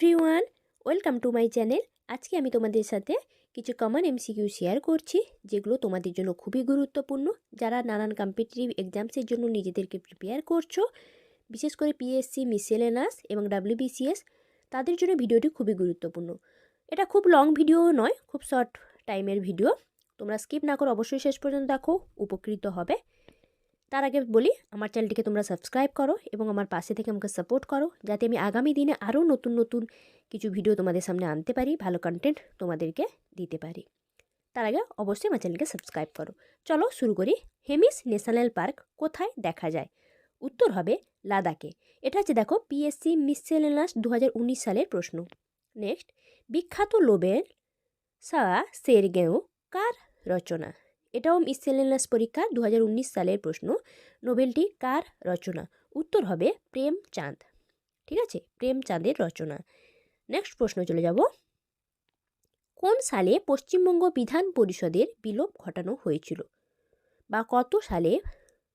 Everyone, welcome to my channel. আজকে আমি তোমাদের সাথে কিছু কমন এমসিকিউ শেয়ার করছি, যেগুলো তোমাদের জন্য খুবই গুরুত্বপূর্ণ। যারা নানান কম্পিটিটিভ এক্সামসের জন্য নিজেদেরকে প্রিপেয়ার করছ, বিশেষ করে পিএসসি মিসেলেনাস এবং ডাব্লিউবিসিএস তাদের জন্য ভিডিওটি খুবই গুরুত্বপূর্ণ। এটা খুব লং ভিডিও নয়, খুব শর্ট টাইমের ভিডিও তোমরা স্কিপ না করে অবশ্যই শেষ পর্যন্ত দেখো, উপকৃত হবে। তার আগে বলি, আমার চ্যানেলটিকে তোমরা সাবস্ক্রাইব করো এবং আমার পাশে থেকে আমাকে সাপোর্ট করো যাতে আমি আগামী দিনে আরও নতুন নতুন কিছু ভিডিও তোমাদের সামনে আনতে পারি, ভালো কন্টেন্ট তোমাদেরকে দিতে পারি। তার আগে অবশ্যই আমার চ্যানেলকে সাবস্ক্রাইব করো। চলো শুরু করি। হেমিস ন্যাশনাল পার্ক কোথায় দেখা যায়? উত্তর হবে লাদাখে। এটা হচ্ছে দেখো পিএসসি মিসেলেনাস দু সালের প্রশ্ন। নেক্সট বিখ্যাত লোবেল সা সেরগেও কার রচনা? এটাও মিসেলেনাস পরীক্ষা দু হাজার উনিশ সালের প্রশ্ন। নোবেলটি কার রচনা? উত্তর হবে প্রেমচাঁদ ঠিক আছে? প্রেমচাঁদের রচনা। নেক্সট প্রশ্ন চলে যাব। কোন সালে পশ্চিমবঙ্গ বিধান পরিষদের বিলোপ ঘটানো হয়েছিল? বা কত সালে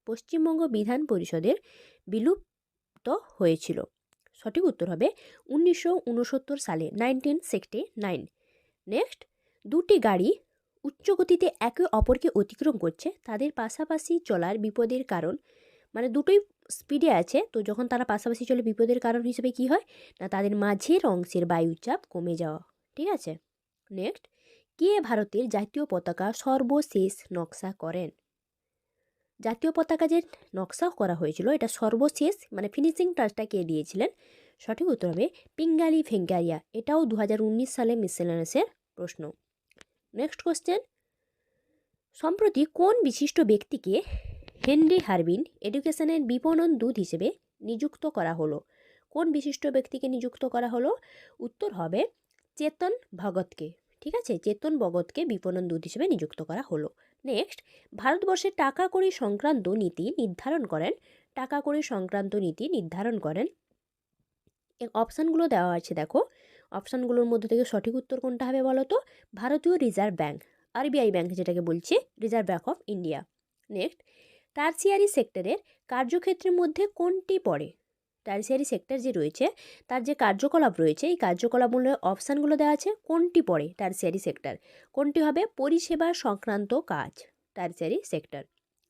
পশ্চিমবঙ্গ বিধান পরিষদের বিলুপ্ত হয়েছিল? সঠিক উত্তর হবে উনিশশো উনসত্তর সালে নাইনটিন সিক্সটি নাইন নেক্সট, দুটি গাড়ি উচ্চ গতিতে একে অপরকে অতিক্রম করছে, তাদের পাশাপাশি চলার বিপদের কারণ মানে দুটোই স্পিডে আছে, তো যখন তারা পাশাপাশি চলে বিপদের কারণ হিসেবে কি হয়? না, তাদের মাঝের অংশের বায়ুচাপ কমে যাওয়া, ঠিক আছে? নেক্সট কে ভারতের জাতীয় পতাকা সর্বশেষ নকশা করেন? জাতীয় পতাকা যে নকশা করা হয়েছিল, এটা সর্বশেষ মানে ফিনিশিং টাচটা কে দিয়েছিলেন? সঠিক উত্তর হবে পিঙ্গালি ভেঙ্কারিয়া এটাও দু হাজার উনিশ সালে মিসেলেনাসের প্রশ্ন। নেক্সট কোশ্চেন সম্প্রতি কোন বিশিষ্ট ব্যক্তিকে হেনরি হারবিন এডুকেশনের বিপণন দূত হিসেবে নিযুক্ত করা হলো? কোন বিশিষ্ট ব্যক্তিকে নিযুক্ত করা হলো? উত্তর হবে চেতন ভগতকে। ঠিক আছে? চেতন ভগতকে বিপণন দূত হিসেবে নিযুক্ত করা হলো। নেক্সট ভারতবর্ষের টাকা কড়ি সংক্রান্ত নীতি নির্ধারণ করেন। টাকা কড়ি সংক্রান্ত নীতি নির্ধারণ করেন। অপশানগুলো দেওয়া আছে, দেখো। অপশানগুলোর মধ্যে থেকে সঠিক উত্তর কোনটা হবে বলো তো? ভারতীয় রিজার্ভ ব্যাঙ্ক, আরবিআই ব্যাঙ্ক যেটাকে বলছি, reserve bank of India. Next, tertiary সেক্টরের কার্যক্ষেত্রের মধ্যে কোনটি পড়ে? টার্সিয়ারি সেক্টর যে রয়েছে, তার যে কার্যকলাপ রয়েছে, এই কার্যকলাপগুলোর অপশানগুলো দেওয়া আছে, কোনটি পড়ে টার্সিয়ারি সেক্টর? কোনটি হবে? পরিষেবা সংক্রান্ত কাজ, টার্সিয়ারি সেক্টর।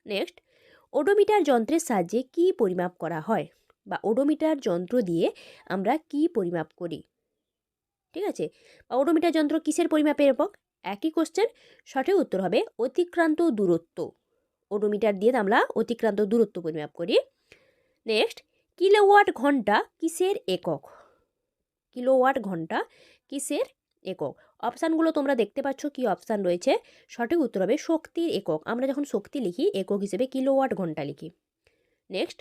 নেক্সট, ওডোমিটার যন্ত্রের সাহায্যে কি পরিমাপ করা হয়? বা ওডোমিটার যন্ত্র দিয়ে আমরা কি পরিমাপ করি? ঠিক আছে? বা যন্ত্র কিসের পরিমাপের একক একই কোশ্চেন সঠিক উত্তর হবে অতিক্রান্ত দূরত্ব। ওডোমিটার দিয়ে আমরা অতিক্রান্ত দূরত্ব পরিমাপ করি। নেক্সট কিলোওয়াট ঘণ্টা কিসের একক? কিলোওয়াট ঘণ্টা কিসের একক? অপশানগুলো তোমরা দেখতে পাচ্ছ কি অপশান রয়েছে। সঠিক উত্তর হবে শক্তির একক। আমরা যখন শক্তি লিখি, একক হিসেবে কিলোওয়াট ঘণ্টা লিখি। নেক্সট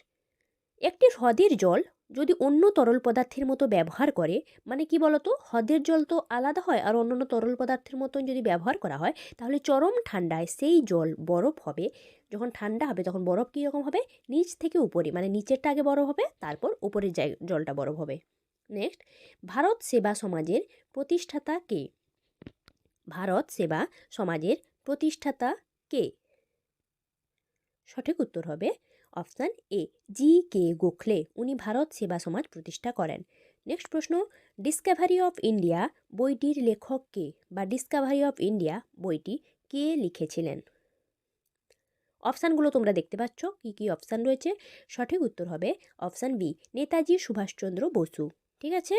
একটি হ্রদের জল যদি অন্য তরল পদার্থের মতো ব্যবহার করে মানে কি বলতো? হ্রদের জল তো আলাদা হয় আর অন্যান্য তরল পদার্থের মতন যদি ব্যবহার করা হয়, তাহলে চরম ঠান্ডায় সেই জল বরফ হবে। যখন ঠান্ডা হবে তখন বরফ কীরকম হবে? নিচ থেকে উপরে মানে নিচেরটা আগে বরফ হবে, তারপর উপরের জলটা বরফ হবে। নেক্সট, ভারত সেবা সমাজের প্রতিষ্ঠাতা কে? ভারত সেবা সমাজের প্রতিষ্ঠাতা কে? সঠিক উত্তর হবে অপশান এ জি কে গোখলে। উনি ভারত সেবা সমাজ প্রতিষ্ঠা করেন। নেক্সট প্রশ্ন, ডিসকাভারি অফ ইন্ডিয়া বইটির লেখক কে বা ডিসকাভারি অফ ইন্ডিয়া বইটি কে লিখেছিলেন? অপশানগুলো তোমরা দেখতে পাচ্ছ। কি কি অপশান রয়েছে? সঠিক উত্তর হবে অপশান বি, নেতাজি সুভাষচন্দ্র বসু। ঠিক আছে?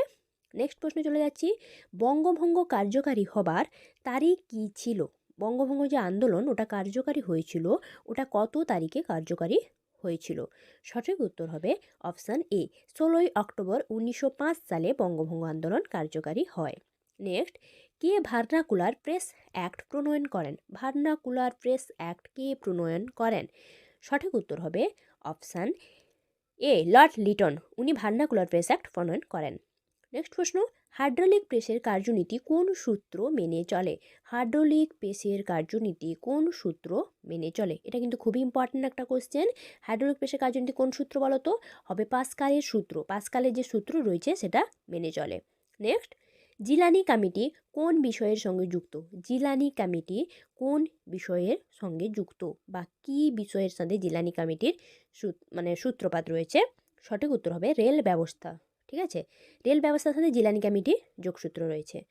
নেক্সট প্রশ্ন চলে যাচ্ছি। বঙ্গভঙ্গ কার্যকারী হবার তারিখ কী ছিল? বঙ্গভঙ্গ যে আন্দোলন, ওটা কার্যকারী হয়েছিল, ওটা কত তারিখে কার্যকারী হয়েছিল। সঠিক উত্তর হবে অপশান এ, ষোলোই অক্টোবর উনিশশো পাঁচ সালে বঙ্গভঙ্গ আন্দোলন কার্যকারী হয়। নেক্সট, কে ভার্নাকুলার প্রেস অ্যাক্ট প্রণয়ন করেন? ভার্নাকুলার প্রেস অ্যাক্ট কে প্রণয়ন করেন? সঠিক উত্তর হবে অপশান এ, লর্ড লিটন। উনি ভার্নাকুলার প্রেস অ্যাক্ট প্রণয়ন করেন। নেক্সট প্রশ্ন হাইড্রোলিক প্রেসের কার্যনীতি কোন সূত্র মেনে চলে? হাইড্রোলিক প্রেসের কার্যনীতি কোন সূত্র মেনে চলে? এটা কিন্তু খুবই ইম্পর্ট্যান্ট একটা কোশ্চেন হাইড্রোলিক প্রেসের কার্যনীতি কোন সূত্র বলো তো? হবে পাসকালের সূত্র। পাসকালের যে সূত্র রয়েছে সেটা মেনে চলে। নেক্সট জিলানি কমিটি কোন বিষয়ের সঙ্গে যুক্ত? জিলানি কমিটি কোন বিষয়ের সঙ্গে যুক্ত? বা কী বিষয়ের সাথে জিলানি কমিটির মানে সূত্রপাত রয়েছে? সঠিক উত্তর হবে রেল ব্যবস্থা। ঠিক আছে? রেল ব্যবস্থার সাথে জিলানি কমিটির যোগসূত্র রয়েছে।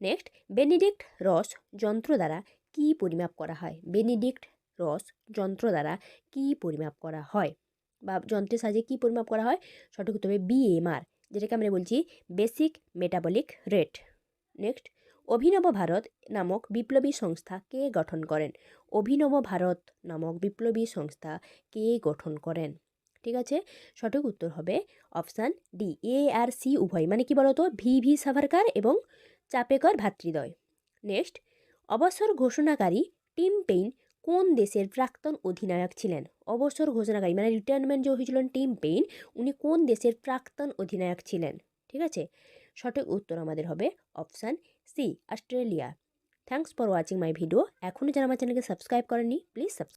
নেক্সট, বেনিডিক্ট রস যন্ত্র দ্বারা কী পরিমাপ করা হয়? বেনিডিক্ট রস যন্ত্র দ্বারা কী পরিমাপ করা হয়? বা যন্ত্রের সাহায্যে কী পরিমাপ করা হয়? সঠিক উত্তর বিএমআর যেটাকে আমরা বলছি বেসিক মেটাবলিক রেট। নেক্সট, অভিনব ভারত নামক বিপ্লবী সংস্থা কে গঠন করেন? অভিনব ভারত নামক বিপ্লবী সংস্থা কে গঠন করেন? ঠিক আছে? সঠিক উত্তর হবে অপশান ডি, এ আর সি উভয়। মানে কি বলতো? ভি ভি সাভারকার এবং চাপেকর ভাতৃদ্বয়। নেক্সট, অবসর ঘোষণাকারী টিম পেইন কোন দেশের প্রাক্তন অধিনায়ক ছিলেন? অবসর ঘোষণাকারী মানে রিটায়ারমেন্ট যে হয়েছিলেন টিম পেইন, উনি কোন দেশের প্রাক্তন অধিনায়ক ছিলেন? ঠিক আছে? সঠিক উত্তর আমাদের হবে option C, Australia. Thanks for watching my video এখনও যারা আমার চ্যানেলকে সাবস্ক্রাইব করেননি প্লিজ সাবস্ক্রাইব